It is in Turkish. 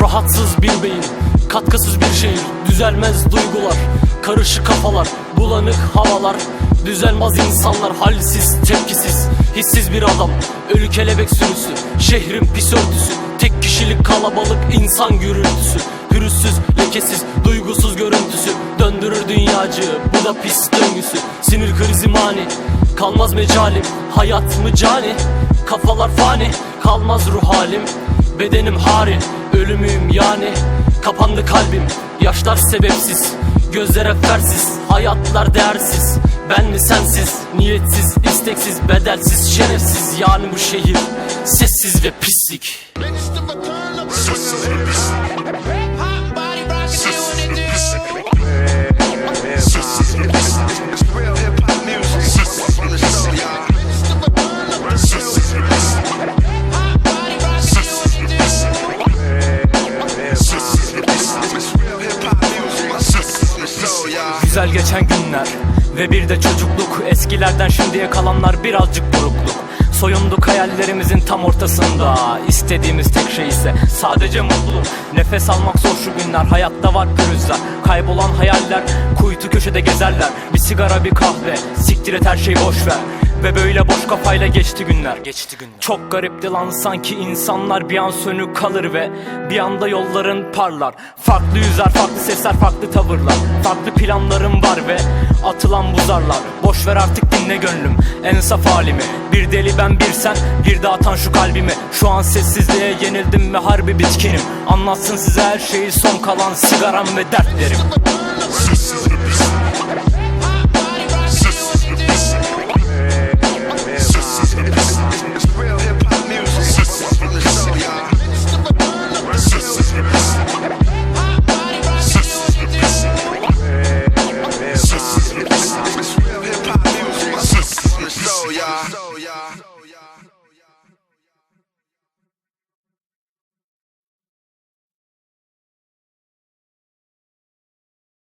Rahatsız bir beyin, katkısız bir şehir Düzelmez duygular, karışık kafalar Bulanık havalar, düzelmez insanlar Halsiz, tepkisiz hissiz bir adam Ölü kelebek sürüsü, şehrin pis örtüsü Tek kişilik kalabalık insan gürültüsü Pürüzsüz, lekesiz, duygusuz görüntüsü Döndürür dünyacı, bu da pis döngüsü Sinir krizi mani, kalmaz mecalim Hayat mı cani, kafalar fani Kalmaz ruh halim, bedenim hari Ölümüyüm yani, kapandı kalbim Yaşlar sebepsiz, gözler effersiz Hayatlar değersiz, ben mi sensiz Niyetsiz, isteksiz, bedelsiz, şerefsiz. Yani bu şehir, sessiz ve pislik Güzel geçen günler ve bir de çocukluk. Eskilerden şimdiye kalanlar birazcık burukluk. Soyunduk hayallerimizin tam ortasında. İstediğimiz tek şey ise sadece mutluluk. Nefes almak zor şu günler. Hayatta var pürüzler. Kaybolan hayaller Kuytu köşede gezerler. Bir sigara bir kahve. Siktir et her şeyi boş ver ve böyle boş kafayla geçti günler. Geçti günler. Çok garipti lan sanki insanlar bir an sönük kalır ve Bir anda yolların parlar. Farklı yüzler, farklı sesler, farklı tavırlar. Farklı planlarım var ve atılan buzarlar. Boş ver artık dinle gönlüm en saf halimi. Bir deli ben bir sen bir de atan şu kalbimi. Şu an sessizliğe yenildim ve harbi bitkinim. Anlatsın size her şeyi son kalan sigaram ve dertlerim y'all. So, y'all.